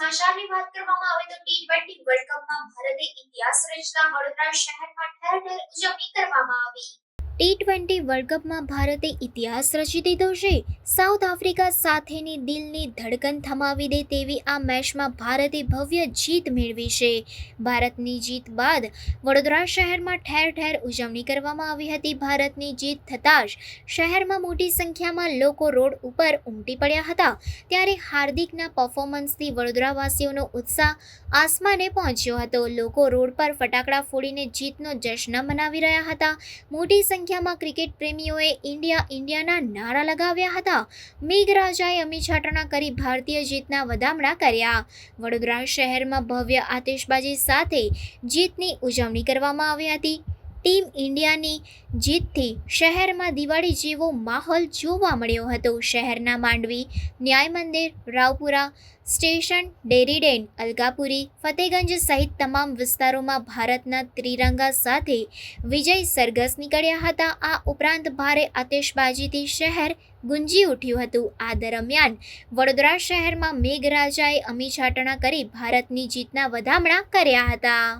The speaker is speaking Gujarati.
સમાચારની વાત કરવામાં આવે તો ટી વર્લ્ડ કપમાં ભારતે ઇતિહાસ રચતા વડોદરા શહેરમાં ઠેર ઠેર ઉજવણી કરવામાં આવી. ટી ટ્વેન્ટી વર્લ્ડ કપમાં ભારતે ઇતિહાસ રચી દીધો છે. સાઉથ આફ્રિકા સાથેની દિલની ધડકન થમાવી દે તેવી આ મેચમાં ભારતે ભવ્ય જીત મેળવી છે. ભારતની જીત બાદ વડોદરા શહેરમાં ઠેર ઠેર ઉજવણી કરવામાં આવી હતી. ભારતની જીત થતાં જ શહેરમાં મોટી સંખ્યામાં લોકો રોડ ઉપર ઉમટી પડ્યા હતા. ત્યારે હાર્દિકના પરફોર્મન્સથી વડોદરાવાસીઓનો ઉત્સાહ આસમાને પહોંચ્યો હતો. લોકો રોડ પર ફટાકડા ફોડીને જીતનો જશ્ન મનાવી રહ્યા હતા. મોટી સંખ્યામાં ક્રિકેટ પ્રેમીઓએ ઇન્ડિયા ઇન્ડિયાના નારા લગાવ્યા હતા. મેઘરાજાએ અમીછાટણા કરી ભારતીય જીતના વધામણા કર્યા. વડોદરા શહેરમાં ભવ્ય આતિશબાજી સાથે જીતની ઉજવણી કરવામાં આવી હતી. ટીમ ઇન્ડિયાની જીતથી શહેરમાં દિવાળી જેવો માહોલ જોવા મળ્યો હતો. શહેરના Mandvi Nyay Mandir Raopura, station, dairy den, Alkapuri, Fatehganj સહિત તમામ વિસ્તારોમાં ભારતના ત્રિરંગા સાથે વિજય સરઘસ નીકળ્યા હતા. આ ઉપરાંત ભારે આતિશબાજીથી શહેર ગુંજી ઉઠ્યું હતું. આ દરમિયાન વડોદરા શહેરમાં મેઘરાજાએ અમીછાટણા કરી ભારતની જીતના વધામણા કર્યા હતા.